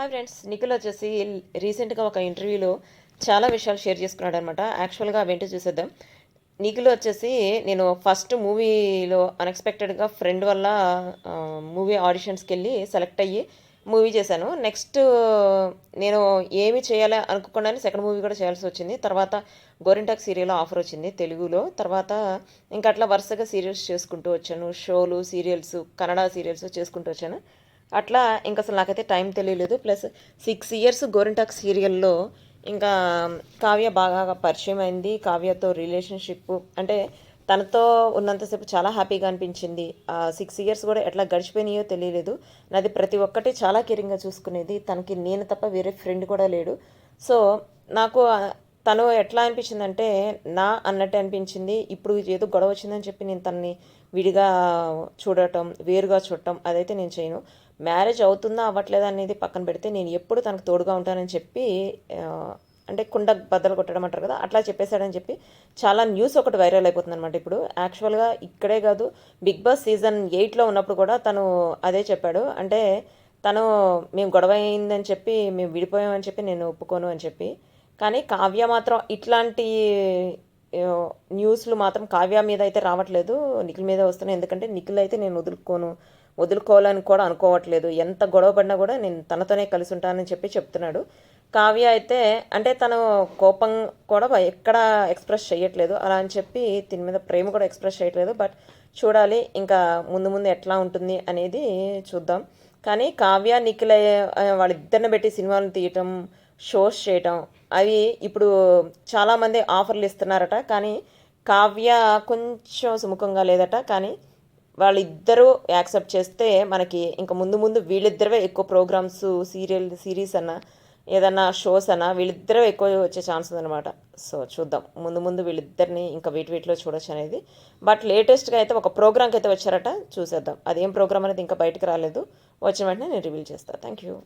Hi friends Nikhil వచ్చేసి రీసెంట్గా ఒక ఇంటర్వ్యూలో చాలా విషయాలు షేర్ చేసుకున్నాడు అనమాట యాక్చువల్గా అవేంటో చూసేద్దాం. నిఖిల్ వచ్చేసి నేను ఫస్ట్ మూవీలో అన్ఎక్స్పెక్టెడ్గా ఫ్రెండ్ వల్ల మూవీ ఆడిషన్స్కి వెళ్ళి సెలెక్ట్ అయ్యి మూవీ చేశాను. నెక్స్ట్ నేను ఏమి చేయాలి అనుకోకుండానే సెకండ్ మూవీ కూడా చేయాల్సి వచ్చింది. తర్వాత గోరింటాక్ సీరియల్ ఆఫర్ వచ్చింది తెలుగులో. తర్వాత ఇంకా అట్లా వరుసగా సీరియల్స్ చేసుకుంటూ వచ్చాను. షోలు సీరియల్స్ కన్నడ సీరియల్స్ చేసుకుంటూ వచ్చాను. అట్లా ఇంకా అసలు నాకైతే టైం తెలియలేదు. ప్లస్ సిక్స్ ఇయర్స్ గోరింటాక్ సీరియల్లో ఇంకా కావ్య బాగా పరిచయం అయింది. కావ్యతో రిలేషన్షిప్ అంటే తనతో ఉన్నంతసేపు చాలా హ్యాపీగా అనిపించింది. సిక్స్ ఇయర్స్ కూడా ఎట్లా గడిచిపోయినాయో తెలియలేదు. నాది ప్రతి ఒక్కటి చాలా కేరింగ్గా చూసుకునేది. తనకి నేను తప్ప వేరే ఫ్రెండ్ కూడా లేడు. సో నాకు తను ఎట్లా అనిపించిందంటే నా అన్నట్టు అనిపించింది. ఇప్పుడు ఏదో గొడవ వచ్చిందని చెప్పి నేను తనని విడిగా చూడటం వేరుగా చూడటం అదైతే నేను చేయను. మ్యారేజ్ అవుతుందా అవ్వట్లేదా అనేది పక్కన పెడితే నేను ఎప్పుడు తనకు తోడుగా ఉంటానని చెప్పి అంటే కుండ బద్దలు కొట్టడం అంటారు కదా అట్లా చెప్పేశాడని చెప్పి చాలా న్యూస్ ఒకటి వైరల్ అయిపోతుంది అనమాట ఇప్పుడు. యాక్చువల్గా ఇక్కడే కాదు బిగ్ బాస్ సీజన్ ఎయిట్లో ఉన్నప్పుడు కూడా తను అదే చెప్పాడు. అంటే తను మేము గొడవ అయిందని చెప్పి మేము విడిపోయామని చెప్పి నేను ఒప్పుకోను అని చెప్పి. కానీ కావ్య మాత్రం ఇట్లాంటి న్యూస్లు మాత్రం కావ్య మీద అయితే రావట్లేదు. నిఖిల్ మీద వస్తున్నాయి. ఎందుకంటే నిఖిల్ అయితే నేను వదులుకోను వదులుకోవాలని కూడా అనుకోవట్లేదు. ఎంత గొడవ పడినా కూడా నేను తనతోనే కలిసి ఉంటానని చెప్పి చెప్తున్నాడు. కావ్య అయితే అంటే తను కోపం కూడా ఎక్కడ ఎక్స్ప్రెస్ చేయట్లేదు అలా అని చెప్పి దీని మీద ప్రేమ కూడా ఎక్స్ప్రెస్ చేయట్లేదు బట్ చూడాలి ఇంకా ముందు ముందు ఎట్లా ఉంటుంది అనేది చూద్దాం. కానీ కావ్య నిఖిల్ వాళ్ళిద్దరిని పెట్టి సినిమాలను తీయటం షోస్ చేయటం. అవి ఇప్పుడు చాలామంది ఆఫర్లు ఇస్తున్నారట. కానీ కావ్య కొంచెం సుముఖంగా లేదట. కానీ వాళ్ళిద్దరూ యాక్సెప్ట్ చేస్తే మనకి ఇంకా ముందు ముందు వీళ్ళిద్దరే ఎక్కువ ప్రోగ్రామ్స్ సీరియల్ సిరీస్ అన్న ఏదన్నా షోస్ అన్న వీళ్ళిద్దరూ ఎక్కువ వచ్చే ఛాన్స్ ఉందన్నమాట సో చూద్దాం. ముందు ముందు వీళ్ళిద్దరిని ఇంకా వీటి వీటిలో చూడొచ్చు అనేది. బట్ లేటెస్ట్గా అయితే ఒక ప్రోగ్రామ్కి అయితే వచ్చారట. చూసేద్దాం. అదేం ప్రోగ్రామ్ అనేది ఇంకా బయటకు రాలేదు. వచ్చిన వెంటనే నేను రివీల్ చేస్తాను థ్యాంక్ యూ